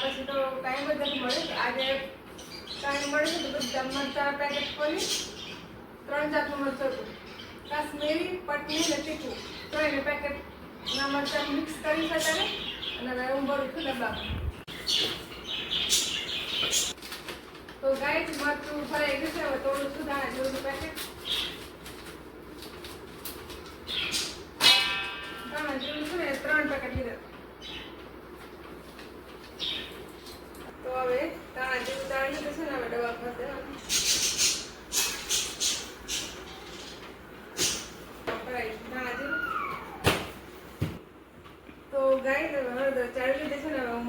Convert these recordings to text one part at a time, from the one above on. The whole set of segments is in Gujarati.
પછી તો કાંઈ બધાથી મળે આજે કાંઈ મળે છે તો બધા મરચા પેકેટ ખોલી ત્રણ જાતનું મરચું હતું કાશ્મીરી પટની ને તીખું તો એને પેકેટના મરચા મિક્સ કરી શકાય અને હવે હું ભરું છું ડબ્બા તો ગાય મરચું ભરાઈ ગયું છે હવે થોડું સુધારા જેવું પેકેટ તો ગાય હળદર ચાળી લીધી છે ને હવે હું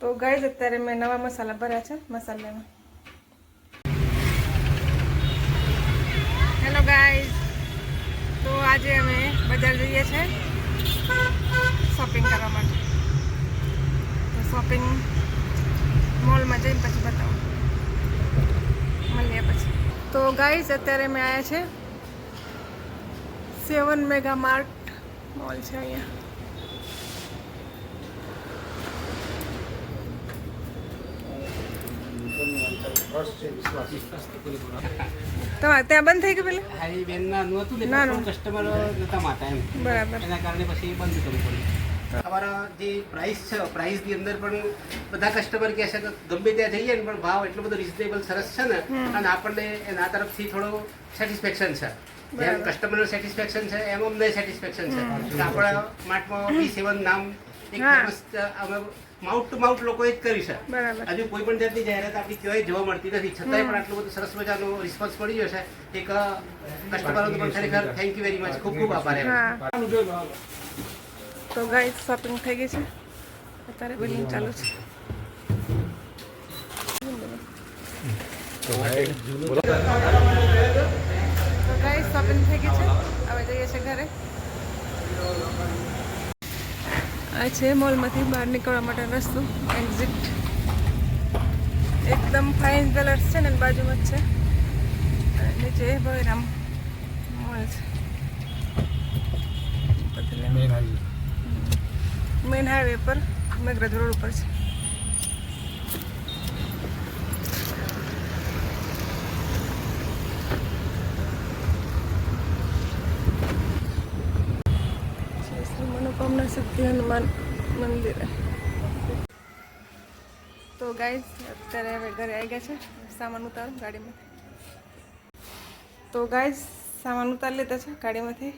તો ગાઈઝ અત્યારે મેં નવા મસાલા ભર્યા છે મસાલામાં બજાર જઈએ છે શોપિંગ કરવા માટે. તો શોપિંગ મોલમાં જઈને પછી બતાવું. મળીએ પછી. તો ગાઈઝ અત્યારે મેં આવ્યા છે સેવન મેગા માર્ટ મોલ છે અહીંયા. તમારે ત્યાં બંધ થઈ ગયું પેલા? બેન ના નહોતું ને. પણ કસ્ટમર નતા માતા એમ. બરાબર. એના કારણે પછી બંધ કરવું પડ્યું. અમારા જે પ્રાઇસ છે પ્રાઇસની અંદર પણ બધા કસ્ટમર કહે છે કે ગમે ત્યાં જઈએ ને પણ ભાવ એટલો બધો રિઝનેબલ સરસ છે ને અને આપણને એના તરફથી થોડો સેટિસ્ફેક્શન છે. જેમ. કસ્ટમરનું સેટિસ્ફેક્શન છે એમ અમને સેટિસ્ફેક્શન છે. આપણા માર્ટમાં સેવન નામ એક અમે માઉન્ટ ટુ માઉન્ટ લોકોએ જ કરી છે. હજુ કોઈ પણ જાતની જાહેરાત આપણી ક્યાંય જોવા મળતી નથી. છતાંય પણ આટલું બધું સરસ મજાનો રિસ્પોન્સ મળી ગયો છે. એક કસ્ટમરોનો પણ ખરેખર થેન્ક યુ વેરી મચ ખૂબ ખૂબ આભાર તો ગાઈડ શોપિંગ થઈ ગઈ છે. અત્યારે બિલિંગ ચાલુ છે. તો ગાઈડ શોપિંગ થઈ ગઈ છે. હવે જઈએ છીએ ઘરે. આ છે મોલમાંથી બહાર નીકળવા માટે રસ્તો એક્ઝિટ એકદમ ફાઇન કલર્સ છે ને બાજુમાં જ છે. નીચે બળરામ મોલ છે. મેન હાઈવે પર મેઘરાજ રોડ ઉપર છે. છે શક્તિ હનુમાન મંદિરે. તો ગાઈઝ અત્યારે હવે ઘરે આવી ગયા છે. સામાન ઉતારો ગાડીમાંથી. તો ગાઈઝ સામાન ઉતારી લીધા છે ગાડીમાંથી.